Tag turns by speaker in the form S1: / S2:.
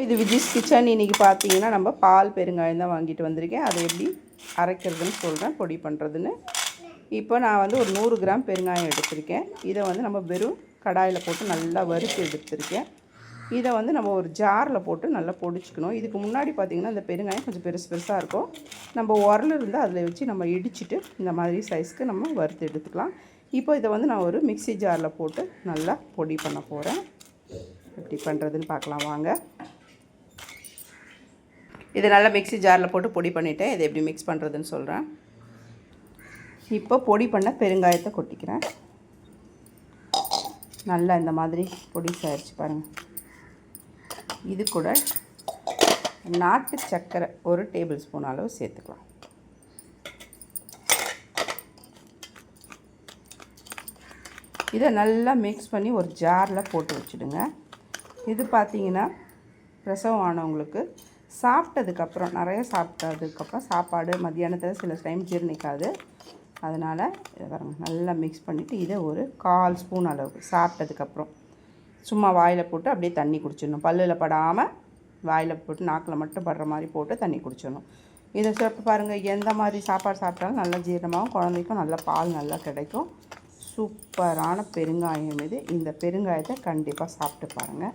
S1: இது விஜிஸ் கிச்சன் இன்றைக்கி பார்த்தீங்கன்னா நம்ம பால் பெருங்காயம் தான் வாங்கிட்டு வந்திருக்கேன். அதை எப்படி அரைக்கிறதுன்னு சொல்கிறேன் பொடி பண்ணுறதுன்னு இப்போ நான் வந்து ஒரு நூறு கிராம் பெருங்காயம் எடுத்திருக்கேன். இதை வந்து நம்ம வெறும் கடாயில் போட்டு நல்லா வறுத்து எடுத்திருக்கேன். இதை வந்து நம்ம ஒரு ஜாரில் போட்டு நல்லா பொடிச்சுக்கணும். இதுக்கு முன்னாடி பார்த்திங்கன்னா இந்த பெருங்காயம் கொஞ்சம் பெருசு பெருசாக இருக்கும். நம்ம உரல் இருந்தால் அதில் வச்சு நம்ம இடிச்சிட்டு இந்த மாதிரி சைஸ்க்கு நம்ம வறுத்து எடுத்துக்கலாம். இப்போ இதை வந்து நான் ஒரு மிக்ஸி ஜாரில் போட்டு நல்லா பொடி பண்ண போகிறேன் எப்படி பண்ணுறதுன்னு பார்க்கலாம் வாங்க. இது நல்லா மிக்ஸி ஜாரில் போட்டு பொடி பண்ணிவிட்டேன் இதை எப்படி மிக்ஸ் பண்ணுறதுன்னு சொல்கிறேன் இப்போ பொடி பண்ண பெருங்காயத்தை கொட்டிக்கிறேன். நல்லா இந்த மாதிரி பொடி சாயிடுச்சு பாருங்கள் இது கூட நாட்டு சர்க்கரை ஒரு டேபிள் ஸ்பூன் அளவு சேர்த்துக்கலாம். இதை நல்லா மிக்ஸ் பண்ணி ஒரு ஜாரில் போட்டு வச்சுடுங்க. இது பார்த்தீங்கன்னா பிரசவம் ஆனவங்களுக்கு சாப்பிட்டதுக்கப்புறம் நிறைய சாப்பிட்டதுக்கப்புறம் சாப்பாடு மத்தியானத்தில் சில டைம் ஜீரணிக்காது. அதனால் இதை பாருங்கள் நல்லா மிக்ஸ் பண்ணிவிட்டு இதை ஒரு கால் ஸ்பூன் அளவுக்கு சாப்பிட்டதுக்கப்புறம். சும்மா வாயில் போட்டு அப்படியே தண்ணி குடிச்சிடணும். பல்லில் படாமல் வாயில் போட்டு நாக்கில் மட்டும் படுற மாதிரி போட்டு தண்ணி குடிச்சிடணும். இதை சாப்பிட்டு பாருங்கள் எந்த மாதிரி சாப்பாடு சாப்பிட்டாலும் நல்லா ஜீரணமாகவும் குழந்தைக்கும் நல்ல பால் நல்லா கிடைக்கும். சூப்பரான பெருங்காயம் இது. இந்த பெருங்காயத்தை கண்டிப்பாக சாப்பிட்டு பாருங்கள்